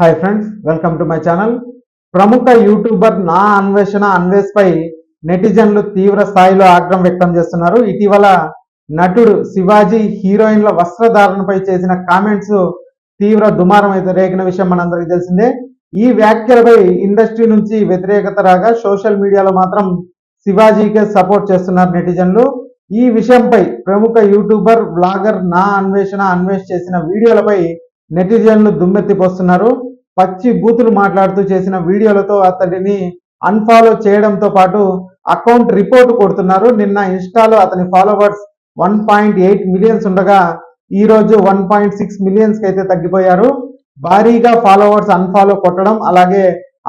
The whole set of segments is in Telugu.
Hi friends welcome to my channel ప్రముఖ యూట్యూబర్ నా అన్వేషణ అన్వేష్ పై నెటిజన్లు తీవ్ర స్థాయిలో ఆగ్రహం వ్యక్తం చేస్తున్నారు. ఇటీవల నటుడు శివాజీ హీరోయిన్ల వస్త్రధారణపై చేసిన కామెంట్స్ తీవ్ర దుమారం అయితే రేగిన విషయం మనందరికీ తెలిసిందే. ఈ వ్యాఖ్యలపై ఇండస్ట్రీ నుంచి వ్యతిరేకత రాగా సోషల్ మీడియాలో మాత్రం శివాజీకే సపోర్ట్ చేస్తున్నారు నెటిజన్లు. ఈ విషయంపై ప్రముఖ యూట్యూబర్ బ్లాగర్ నా అన్వేషణ అన్వేష్ చేసిన వీడియోలపై నెటిజన్లు దుమ్మెత్తిపోస్తున్నారు పచ్చి బూతులు మాట్లాడుతూ చేసిన వీడియోలతో అతడిని అన్ఫాలో చేయడంతో పాటు అకౌంట్ రిపోర్ట్ కొడుతున్నారు. నిన్న ఇన్స్టాలో అతని followers one point eight millions ఉండగా ఈ రోజు వన్ పాయింట్ సిక్స్ మిలియన్స్కి అయితే తగ్గిపోయారు. భారీగా ఫాలోవర్స్ అన్ఫాలో కొట్టడం అలాగే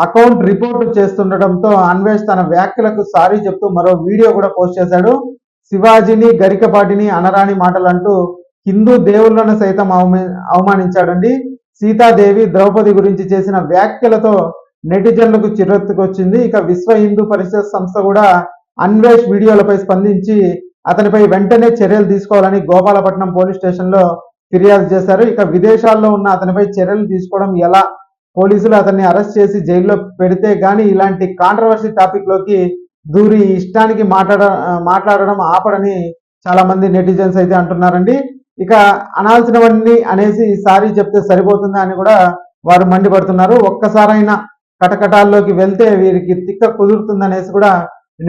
అకౌంట్ రిపోర్ట్ చేస్తుండటంతో అన్వేష్ తన వ్యాఖ్యలకు సారీ చెప్తూ మరో వీడియో కూడా పోస్ట్ చేశాడు. శివాజీని గరికపాటిని అనరాని మాటలు అంటూ హిందూ దేవుళ్ళను సైతం అవమానించాడండి. సీతాదేవి ద్రౌపది గురించి చేసిన వ్యాఖ్యలతో నెటిజన్లకు చిరెత్తుకొచ్చింది. ఇక విశ్వ హిందూ పరిషత్ సంస్థ కూడా అన్వేష్ వీడియోలపై స్పందించి అతనిపై వెంటనే చర్యలు తీసుకోవాలని గోపాలపట్నం పోలీస్ స్టేషన్లో ఫిర్యాదు చేశారు. ఇక విదేశాల్లో ఉన్న అతనిపై చర్యలు తీసుకోవడం ఎలా? పోలీసులు అతన్ని అరెస్ట్ చేసి జైల్లో పెడితే కానీ ఇలాంటి కాంట్రవర్సీ టాపిక్లోకి దూరి ఇష్టానికి మాట్లాడ మాట్లాడడం ఆపడని చాలా మంది నెటిజన్స్ అయితే అంటున్నారండి. ఇక అనాల్సినవన్నీ అనేసి సారీ చెప్తే సరిపోతుందా అని కూడా వారు మండిపడుతున్నారు. ఒక్కసారైనా కటకటాల్లోకి వెళ్తే వీరికి తిక్క కుదురుతుందనేసి కూడా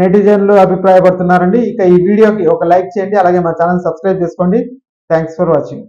నెటిజన్లు అభిప్రాయపడుతున్నారండి. ఇక ఈ వీడియోకి ఒక లైక్ చేయండి అలాగే మా ఛానల్ సబ్స్క్రైబ్ చేసుకోండి. Thanks for watching.